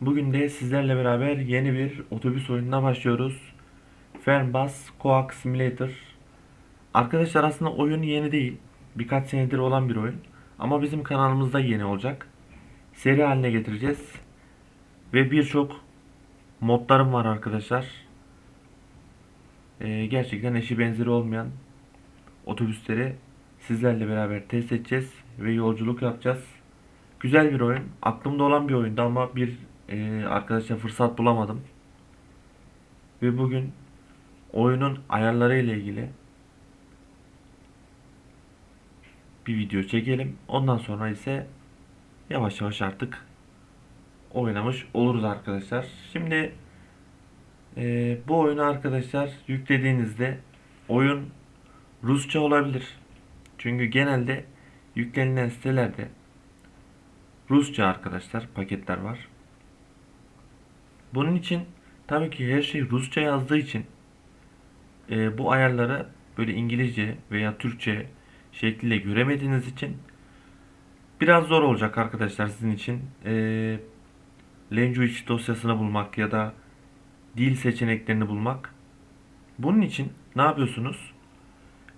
Bugün de sizlerle beraber yeni bir otobüs oyununa başlıyoruz. Fernbus Coax Simulator. Arkadaşlar aslında oyun yeni değil. Birkaç senedir olan bir oyun. Ama bizim kanalımızda yeni olacak. Seri haline getireceğiz. Ve birçok modlarım var arkadaşlar. Ee, gerçekten eşi benzeri olmayan otobüsleri sizlerle beraber test edeceğiz ve yolculuk yapacağız. Güzel bir oyun. Aklımda olan bir oyundu ama bir e, arkadaşa fırsat bulamadım. Ve bugün oyunun ayarları ile ilgili bir video çekelim. Ondan sonra ise yavaş yavaş artık oynamış oluruz arkadaşlar. Şimdi e, bu oyunu arkadaşlar yüklediğinizde oyun Rusça olabilir. Çünkü genelde yüklenilen sitelerde Rusça arkadaşlar paketler var. Bunun için tabii ki her şey Rusça yazdığı için e, bu ayarları böyle İngilizce veya Türkçe şekliyle göremediğiniz için biraz zor olacak arkadaşlar sizin için. E, language dosyasını bulmak ya da dil seçeneklerini bulmak. Bunun için ne yapıyorsunuz?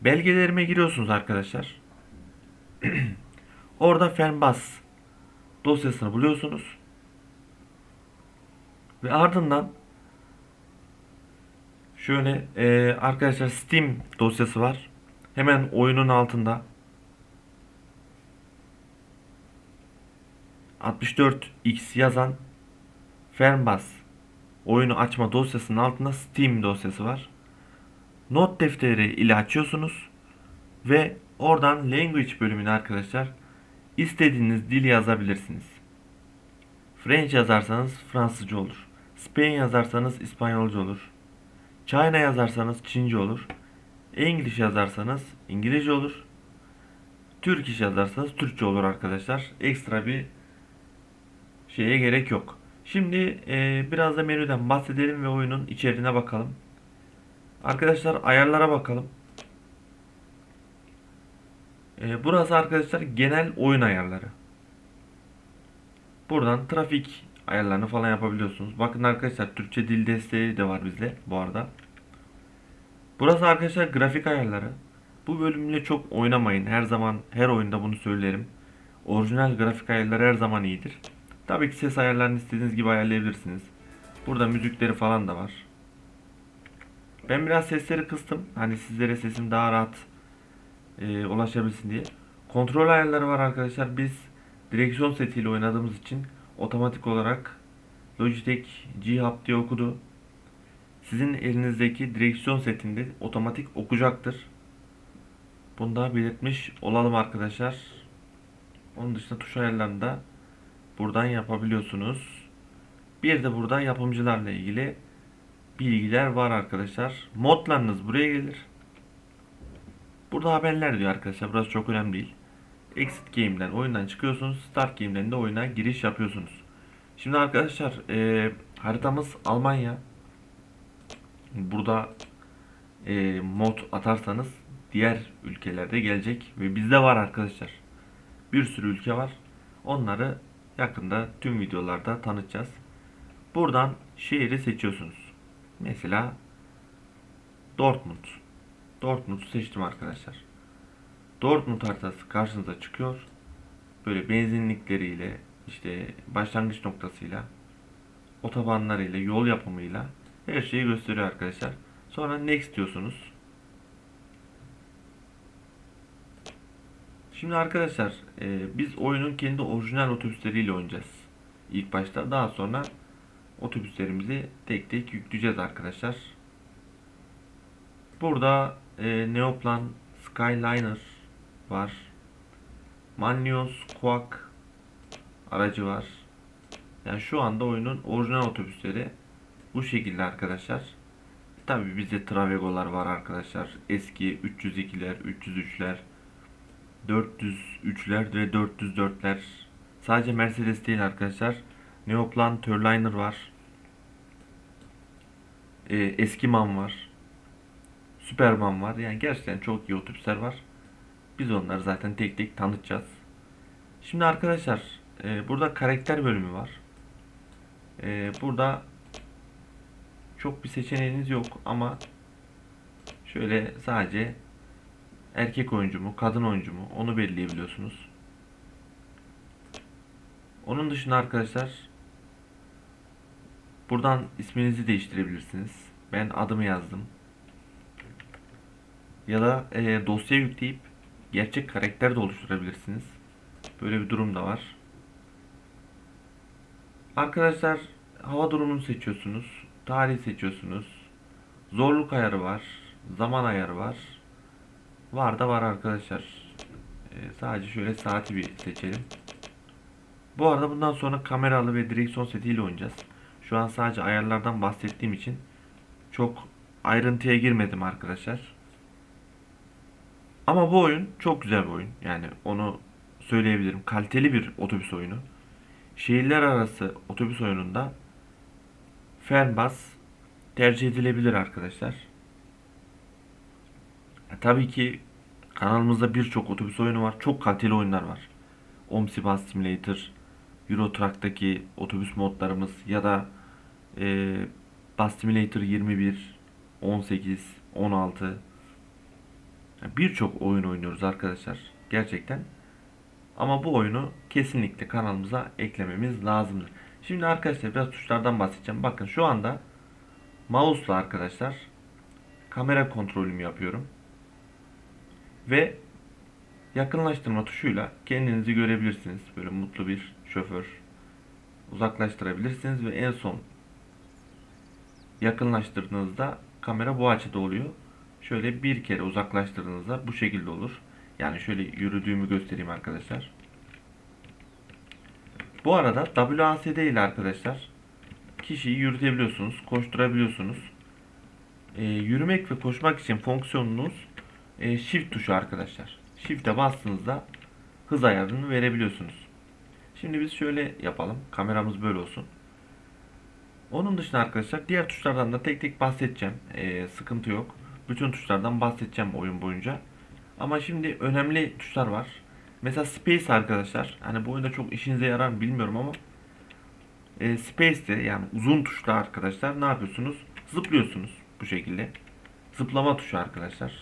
Belgelerime giriyorsunuz arkadaşlar. Orada Fernbus dosyasını buluyorsunuz. Ve ardından şöyle e, arkadaşlar Steam dosyası var. Hemen oyunun altında 64x yazan Fernbus oyunu açma dosyasının altında Steam dosyası var. Not defteri ile açıyorsunuz ve oradan language bölümüne arkadaşlar istediğiniz dili yazabilirsiniz. French yazarsanız Fransızca olur. Spain yazarsanız İspanyolca olur. China yazarsanız Çince olur. English yazarsanız İngilizce olur. Turkish yazarsanız Türkçe olur arkadaşlar. Ekstra bir şeye gerek yok. Şimdi e, biraz da menüden bahsedelim ve oyunun içeriğine bakalım. Arkadaşlar ayarlara bakalım. E, burası arkadaşlar genel oyun ayarları. Buradan trafik ayarlarını falan yapabiliyorsunuz. Bakın arkadaşlar Türkçe dil desteği de var bizde bu arada. Burası arkadaşlar grafik ayarları. Bu bölümle çok oynamayın. Her zaman her oyunda bunu söylerim. Orijinal grafik ayarları her zaman iyidir. Tabii ki ses ayarlarını istediğiniz gibi ayarlayabilirsiniz. Burada müzikleri falan da var. Ben biraz sesleri kıstım. Hani sizlere sesim daha rahat e, ulaşabilsin diye. Kontrol ayarları var arkadaşlar. Biz direksiyon setiyle oynadığımız için otomatik olarak Logitech G-Hub diye okudu. Sizin elinizdeki direksiyon setinde otomatik okuyacaktır. Bunu da belirtmiş olalım arkadaşlar. Onun dışında tuş ayarlarını da buradan yapabiliyorsunuz. Bir de burada yapımcılarla ilgili bilgiler var arkadaşlar. Modlarınız buraya gelir. Burada haberler diyor arkadaşlar. Burası çok önemli değil. Exit Game'den oyundan çıkıyorsunuz. Start Game'den de oyuna giriş yapıyorsunuz. Şimdi arkadaşlar e, haritamız Almanya. Burada e, mod atarsanız diğer ülkelerde gelecek ve bizde var arkadaşlar. Bir sürü ülke var. Onları yakında tüm videolarda tanıtacağız. Buradan şehri seçiyorsunuz. Mesela Dortmund. Dortmund'u seçtim arkadaşlar. Dortmund haritası karşınıza çıkıyor. Böyle benzinlikleriyle, işte başlangıç noktasıyla, otobanlarıyla, yol yapımıyla her şeyi gösteriyor arkadaşlar. Sonra next diyorsunuz. Şimdi arkadaşlar e, biz oyunun kendi orijinal otobüsleriyle oynayacağız. İlk başta daha sonra otobüslerimizi tek tek yükleyeceğiz arkadaşlar. Burada e, Neoplan Skyliner var. Manlios Quack aracı var. Yani şu anda oyunun orijinal otobüsleri bu şekilde arkadaşlar. Tabi bizde Travego'lar var arkadaşlar. Eski 302'ler, 303'ler, 403'ler ve 404'ler. Sadece Mercedes değil arkadaşlar. Neoplan Turliner var. Ee, Eskiman var. Superman var. Yani gerçekten çok iyi otobüsler var. Biz onları zaten tek tek tanıtacağız. Şimdi arkadaşlar e, burada karakter bölümü var. Ee, burada çok bir seçeneğiniz yok ama şöyle sadece erkek oyuncu mu, kadın oyuncu mu onu belirleyebiliyorsunuz. Onun dışında arkadaşlar buradan isminizi değiştirebilirsiniz. Ben adımı yazdım. Ya da e, dosya yükleyip gerçek karakter de oluşturabilirsiniz. Böyle bir durum da var. Arkadaşlar hava durumunu seçiyorsunuz. Tarih seçiyorsunuz. Zorluk ayarı var. Zaman ayarı var. Var da var arkadaşlar. Ee, sadece şöyle saati bir seçelim. Bu arada bundan sonra kameralı ve direksiyon setiyle oynayacağız. Şu an sadece ayarlardan bahsettiğim için çok ayrıntıya girmedim arkadaşlar. Ama bu oyun çok güzel bir oyun. Yani onu söyleyebilirim. Kaliteli bir otobüs oyunu. Şehirler arası otobüs oyununda Fernbus tercih edilebilir arkadaşlar. E, tabii ki kanalımızda birçok otobüs oyunu var. Çok kaliteli oyunlar var. Omsi Bus Simulator, Euro Truck'taki otobüs modlarımız ya da e, Bus Simulator 21, 18, 16 Yani birçok oyun oynuyoruz arkadaşlar. Gerçekten. Ama bu oyunu kesinlikle kanalımıza eklememiz lazımdı. Şimdi arkadaşlar biraz tuşlardan bahsedeceğim. Bakın şu anda mouse'la arkadaşlar kamera kontrolümü yapıyorum. Ve yakınlaştırma tuşuyla kendinizi görebilirsiniz. Böyle mutlu bir şoför uzaklaştırabilirsiniz ve en son yakınlaştırdığınızda kamera bu açıda oluyor. Şöyle bir kere uzaklaştırdığınızda bu şekilde olur. Yani şöyle yürüdüğümü göstereyim arkadaşlar. Bu arada WASD ile arkadaşlar kişiyi yürütebiliyorsunuz, koşturabiliyorsunuz. Ee, yürümek ve koşmak için fonksiyonunuz e, shift tuşu arkadaşlar. Shift'e bastığınızda hız ayarını verebiliyorsunuz. Şimdi biz şöyle yapalım. Kameramız böyle olsun. Onun dışında arkadaşlar diğer tuşlardan da tek tek bahsedeceğim. Ee, sıkıntı yok. Bütün tuşlardan bahsedeceğim oyun boyunca. Ama şimdi önemli tuşlar var. Mesela Space arkadaşlar. Hani bu oyunda çok işinize yarar mı bilmiyorum ama e, Space'te yani uzun tuşla arkadaşlar ne yapıyorsunuz? Zıplıyorsunuz bu şekilde. Zıplama tuşu arkadaşlar.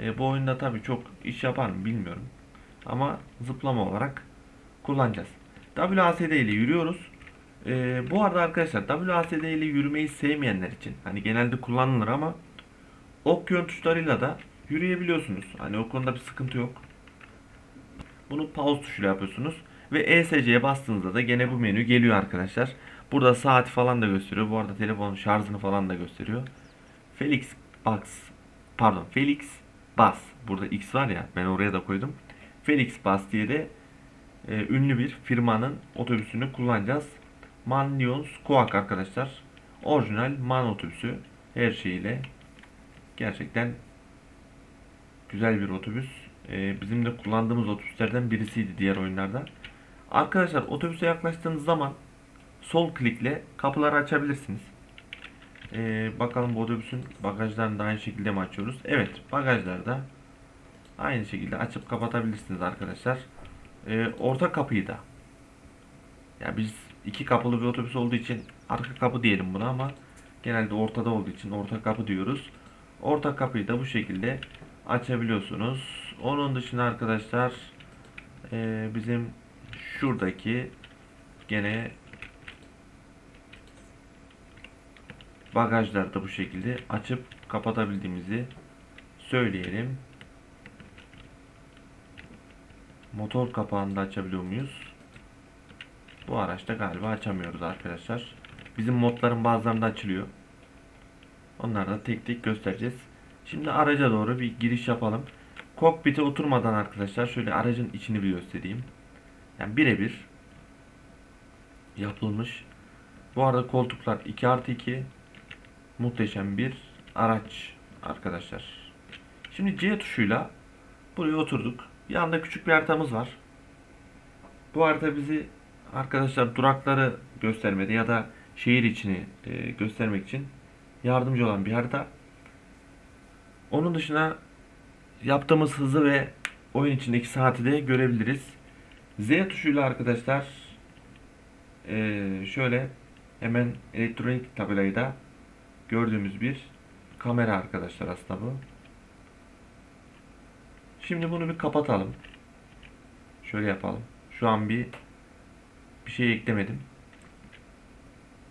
E, bu oyunda tabii çok iş yapar mı bilmiyorum. Ama zıplama olarak kullanacağız. WASD ile yürüyoruz. E, bu arada arkadaşlar WASD ile yürümeyi sevmeyenler için hani genelde kullanılır ama ok yön tuşlarıyla da yürüyebiliyorsunuz. Hani o konuda bir sıkıntı yok. Bunu pause tuşuyla yapıyorsunuz. Ve ESC'ye bastığınızda da gene bu menü geliyor arkadaşlar. Burada saati falan da gösteriyor. Bu arada telefonun şarjını falan da gösteriyor. Felix Box pardon Felix Bus. Burada X var ya ben oraya da koydum. Felix Bus diye de e, ünlü bir firmanın otobüsünü kullanacağız. Man Lyons Coac arkadaşlar. Orijinal Man otobüsü her şeyiyle gerçekten güzel bir otobüs. Ee, bizim de kullandığımız otobüslerden birisiydi diğer oyunlarda. Arkadaşlar otobüse yaklaştığınız zaman sol klikle kapıları açabilirsiniz. Ee, bakalım bu otobüsün bagajlarını da aynı şekilde mi açıyoruz? Evet bagajlarda aynı şekilde açıp kapatabilirsiniz arkadaşlar. Ee, orta kapıyı da ya biz iki kapılı bir otobüs olduğu için arka kapı diyelim buna ama genelde ortada olduğu için orta kapı diyoruz. Orta kapıyı da bu şekilde açabiliyorsunuz. Onun dışında arkadaşlar e, bizim şuradaki gene bagajları da bu şekilde açıp kapatabildiğimizi söyleyelim. Motor kapağını da açabiliyor muyuz? Bu araçta galiba açamıyoruz arkadaşlar. Bizim modların bazılarında açılıyor. Onları da tek tek göstereceğiz. Şimdi araca doğru bir giriş yapalım. Kokpite oturmadan arkadaşlar şöyle aracın içini bir göstereyim. Yani birebir yapılmış. Bu arada koltuklar 2 artı 2 muhteşem bir araç arkadaşlar. Şimdi C tuşuyla buraya oturduk. Yanında küçük bir haritamız var. Bu harita bizi arkadaşlar durakları göstermedi ya da şehir içini e, göstermek için yardımcı olan bir harita. Onun dışında yaptığımız hızı ve oyun içindeki saati de görebiliriz. Z tuşuyla arkadaşlar e, şöyle Hemen elektronik tabelayı da gördüğümüz bir kamera arkadaşlar aslında bu. Şimdi bunu bir kapatalım. Şöyle yapalım. Şu an bir bir şey eklemedim.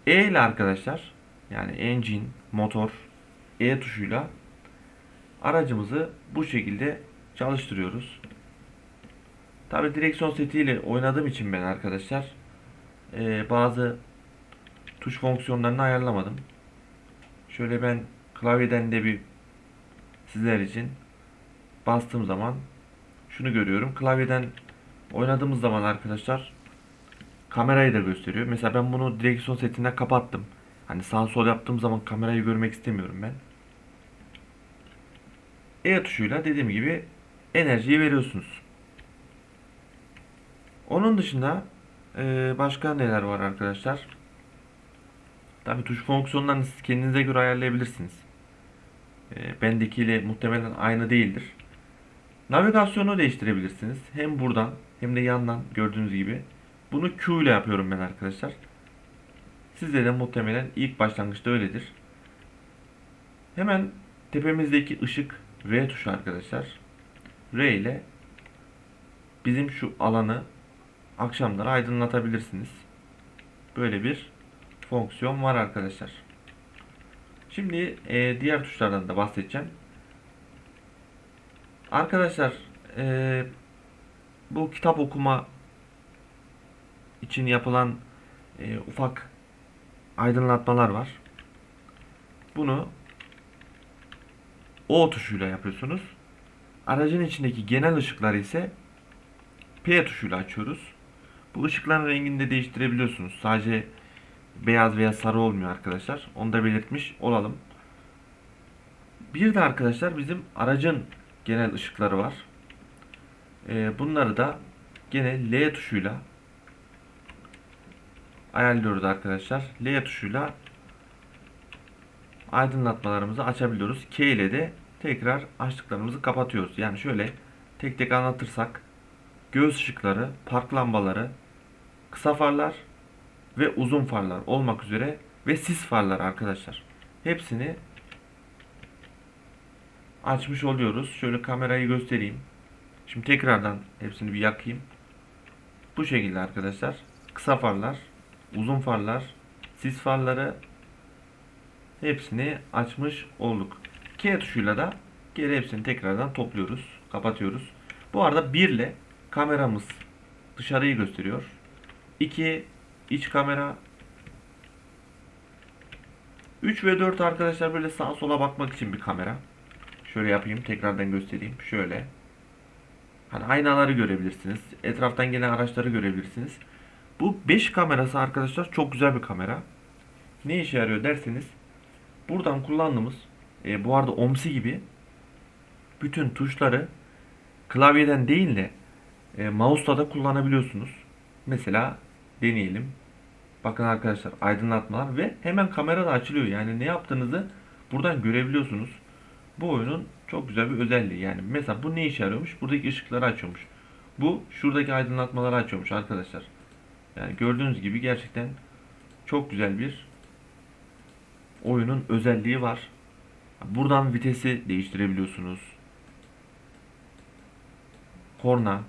E ile arkadaşlar yani engine, motor, E tuşuyla aracımızı bu şekilde çalıştırıyoruz. Tabi direksiyon setiyle oynadığım için ben arkadaşlar e, bazı tuş fonksiyonlarını ayarlamadım. Şöyle ben klavyeden de bir sizler için bastığım zaman şunu görüyorum. Klavyeden oynadığımız zaman arkadaşlar kamerayı da gösteriyor. Mesela ben bunu direksiyon setinden kapattım. Hani sağ sol yaptığım zaman kamerayı görmek istemiyorum ben. E tuşuyla dediğim gibi enerjiyi veriyorsunuz. Onun dışında e, başka neler var arkadaşlar? Tabi tuş fonksiyonlarını siz kendinize göre ayarlayabilirsiniz. E, bendekiyle muhtemelen aynı değildir. Navigasyonu değiştirebilirsiniz. Hem buradan hem de yandan gördüğünüz gibi. Bunu Q ile yapıyorum ben arkadaşlar. Sizde de muhtemelen ilk başlangıçta öyledir. Hemen tepemizdeki ışık R tuşu arkadaşlar. R ile bizim şu alanı akşamları aydınlatabilirsiniz. Böyle bir fonksiyon var arkadaşlar. Şimdi e, diğer tuşlardan da bahsedeceğim. Arkadaşlar e, bu kitap okuma için yapılan e, ufak aydınlatmalar var. Bunu O tuşuyla yapıyorsunuz. Aracın içindeki genel ışıkları ise P tuşuyla açıyoruz. Bu ışıkların rengini de değiştirebiliyorsunuz. Sadece beyaz veya sarı olmuyor arkadaşlar. Onu da belirtmiş olalım. Bir de arkadaşlar bizim aracın genel ışıkları var. Ee, bunları da gene L tuşuyla ayarlıyoruz arkadaşlar. L tuşuyla aydınlatmalarımızı açabiliyoruz. K ile de tekrar açtıklarımızı kapatıyoruz. Yani şöyle tek tek anlatırsak göz ışıkları, park lambaları, kısa farlar ve uzun farlar olmak üzere ve sis farlar arkadaşlar. Hepsini açmış oluyoruz. Şöyle kamerayı göstereyim. Şimdi tekrardan hepsini bir yakayım. Bu şekilde arkadaşlar. Kısa farlar, uzun farlar, sis farları hepsini açmış olduk. K tuşuyla da geri hepsini tekrardan topluyoruz, kapatıyoruz. Bu arada 1 ile kameramız dışarıyı gösteriyor. 2 iç kamera 3 ve 4 arkadaşlar böyle sağa sola bakmak için bir kamera. Şöyle yapayım tekrardan göstereyim. Şöyle. Hani aynaları görebilirsiniz. Etraftan gelen araçları görebilirsiniz. Bu 5 kamerası arkadaşlar çok güzel bir kamera. Ne işe yarıyor derseniz buradan kullandığımız e, bu arada OMSI gibi bütün tuşları klavyeden değil de e, mouse'la da kullanabiliyorsunuz. Mesela deneyelim. Bakın arkadaşlar aydınlatmalar ve hemen kamera da açılıyor. Yani ne yaptığınızı buradan görebiliyorsunuz. Bu oyunun çok güzel bir özelliği. Yani mesela bu ne işe yarıyormuş? Buradaki ışıkları açıyormuş. Bu şuradaki aydınlatmaları açıyormuş arkadaşlar. Yani gördüğünüz gibi gerçekten çok güzel bir oyunun özelliği var. Buradan vitesi değiştirebiliyorsunuz. Korna.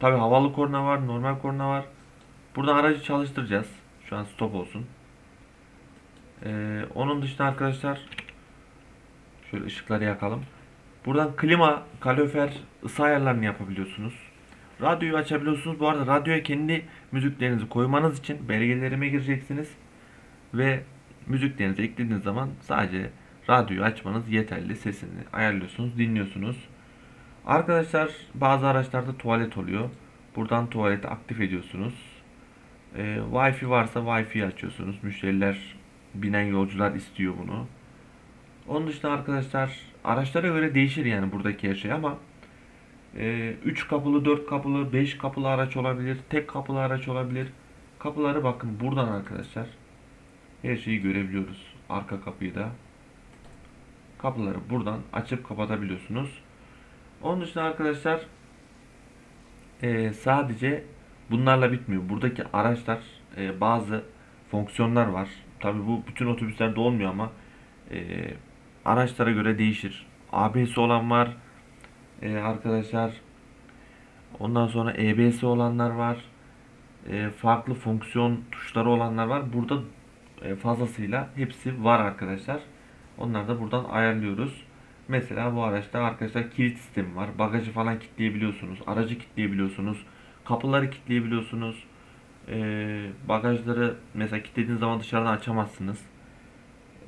Tabi havalı korna var, normal korna var. Buradan aracı çalıştıracağız. Şu an stop olsun. Ee, onun dışında arkadaşlar şöyle ışıkları yakalım. Buradan klima, kalorifer, ısı ayarlarını yapabiliyorsunuz. Radyoyu açabiliyorsunuz. Bu arada radyoya kendi müziklerinizi koymanız için belgelerime gireceksiniz. Ve müziklerinizi eklediğiniz zaman sadece radyoyu açmanız yeterli. Sesini ayarlıyorsunuz, dinliyorsunuz. Arkadaşlar bazı araçlarda tuvalet oluyor. Buradan tuvaleti aktif ediyorsunuz. E, Wi-Fi varsa Wi-Fi açıyorsunuz. Müşteriler, binen yolcular istiyor bunu. Onun dışında arkadaşlar araçlara göre değişir yani buradaki her şey ama 3 kapılı, 4 kapılı, 5 kapılı araç olabilir. Tek kapılı araç olabilir. Kapıları bakın buradan arkadaşlar. Her şeyi görebiliyoruz. Arka kapıyı da. Kapıları buradan açıp kapatabiliyorsunuz. Onun dışında arkadaşlar e, sadece bunlarla bitmiyor. Buradaki araçlar e, bazı fonksiyonlar var. Tabii bu bütün otobüslerde olmuyor ama e, araçlara göre değişir. ABS olan var e, arkadaşlar. Ondan sonra EBS olanlar var. E, farklı fonksiyon tuşları olanlar var. Burada e, fazlasıyla hepsi var arkadaşlar. Onları da buradan ayarlıyoruz. Mesela bu araçta arkadaşlar kilit sistemi var. Bagajı falan kilitleyebiliyorsunuz. Aracı kilitleyebiliyorsunuz. Kapıları kilitleyebiliyorsunuz. Ee, bagajları mesela kilitlediğiniz zaman dışarıdan açamazsınız.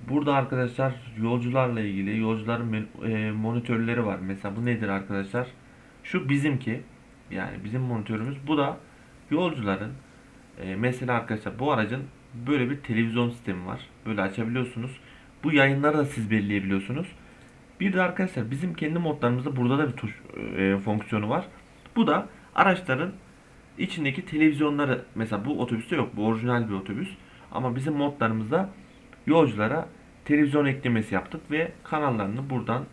Burada arkadaşlar yolcularla ilgili yolcuların e, monitörleri var. Mesela bu nedir arkadaşlar? Şu bizimki. Yani bizim monitörümüz. Bu da yolcuların e, mesela arkadaşlar bu aracın böyle bir televizyon sistemi var. Böyle açabiliyorsunuz. Bu yayınları da siz belirleyebiliyorsunuz. Bir de arkadaşlar bizim kendi modlarımızda burada da bir tuş e, fonksiyonu var. Bu da araçların içindeki televizyonları mesela bu otobüste yok. Bu orijinal bir otobüs. Ama bizim modlarımızda yolculara televizyon eklemesi yaptık ve kanallarını buradan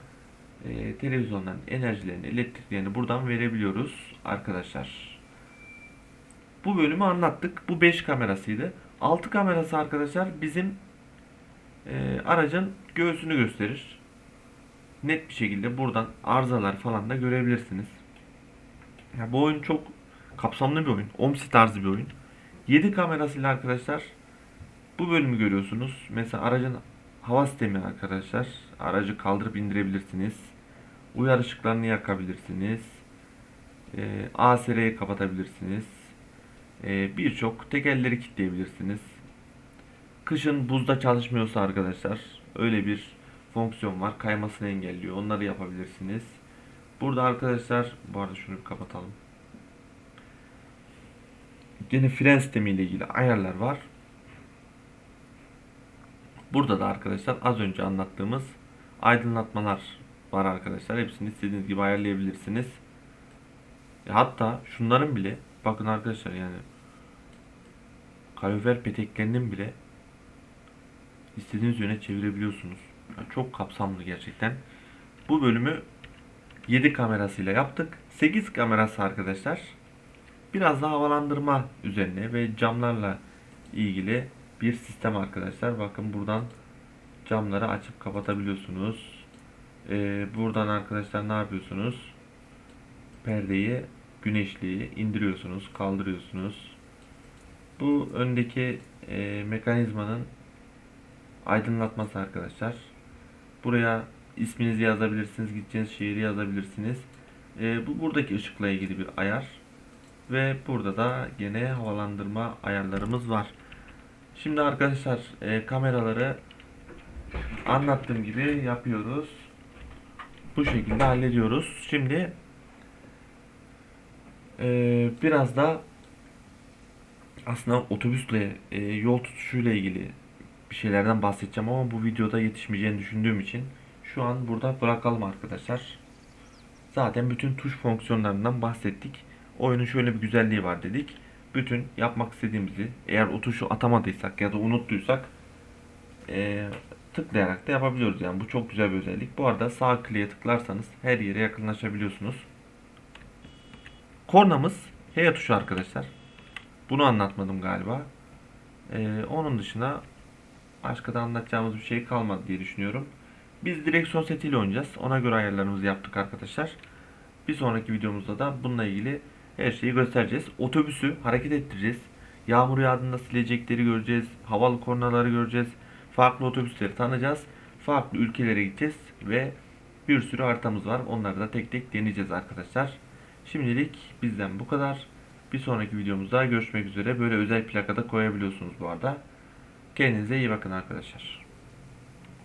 e, televizyonların enerjilerini, elektriklerini buradan verebiliyoruz arkadaşlar. Bu bölümü anlattık. Bu 5 kamerasıydı. 6 kamerası arkadaşlar bizim e, aracın göğsünü gösterir. Net bir şekilde buradan arızalar falan da görebilirsiniz. Ya bu oyun çok kapsamlı bir oyun. OMSI tarzı bir oyun. 7 kamerasıyla arkadaşlar bu bölümü görüyorsunuz. Mesela aracın hava sistemi arkadaşlar. Aracı kaldırıp indirebilirsiniz. Uyarı ışıklarını yakabilirsiniz. E, ASR'yi kapatabilirsiniz. E, Birçok tekerleri kilitleyebilirsiniz. Kışın buzda çalışmıyorsa arkadaşlar öyle bir fonksiyon var. Kaymasını engelliyor. Onları yapabilirsiniz. Burada arkadaşlar bu arada şunu bir kapatalım. Yine fren sistemi ile ilgili ayarlar var. Burada da arkadaşlar az önce anlattığımız aydınlatmalar var arkadaşlar. Hepsini istediğiniz gibi ayarlayabilirsiniz. E, Hatta şunların bile bakın arkadaşlar yani kalorifer peteklerinin bile istediğiniz yöne çevirebiliyorsunuz. Yani çok kapsamlı gerçekten. Bu bölümü 7 kamerasıyla yaptık. 8 kamerası arkadaşlar. Biraz da havalandırma üzerine ve camlarla ilgili bir sistem arkadaşlar. Bakın buradan camları açıp kapatabiliyorsunuz. Ee, buradan arkadaşlar ne yapıyorsunuz? Perdeyi, güneşliği indiriyorsunuz, kaldırıyorsunuz. Bu öndeki e, mekanizmanın aydınlatması arkadaşlar. Buraya isminizi yazabilirsiniz, gideceğiniz şehri yazabilirsiniz. E, bu buradaki ışıkla ilgili bir ayar. Ve burada da gene havalandırma ayarlarımız var. Şimdi arkadaşlar e, kameraları anlattığım gibi yapıyoruz. Bu şekilde hallediyoruz. Şimdi e, biraz da aslında otobüsle e, yol tutuşuyla ilgili bir şeylerden bahsedeceğim ama bu videoda yetişmeyeceğini düşündüğüm için şu an burada bırakalım arkadaşlar. Zaten bütün tuş fonksiyonlarından bahsettik. Oyunun şöyle bir güzelliği var dedik. Bütün yapmak istediğimizi eğer o tuşu atamadıysak ya da unuttuysak e, tıklayarak da yapabiliyoruz. Yani bu çok güzel bir özellik. Bu arada sağ kliğe tıklarsanız her yere yakınlaşabiliyorsunuz. Kornamız H tuşu arkadaşlar. Bunu anlatmadım galiba. E, onun dışında başka da anlatacağımız bir şey kalmadı diye düşünüyorum. Biz direksiyon setiyle oynayacağız. Ona göre ayarlarımızı yaptık arkadaşlar. Bir sonraki videomuzda da bununla ilgili her şeyi göstereceğiz. Otobüsü hareket ettireceğiz. Yağmur yağdığında silecekleri göreceğiz. Havalı kornaları göreceğiz. Farklı otobüsleri tanıyacağız. Farklı ülkelere gideceğiz ve bir sürü haritamız var. Onları da tek tek deneyeceğiz arkadaşlar. Şimdilik bizden bu kadar. Bir sonraki videomuzda görüşmek üzere. Böyle özel plakada koyabiliyorsunuz bu arada. Kendinize iyi bakın arkadaşlar.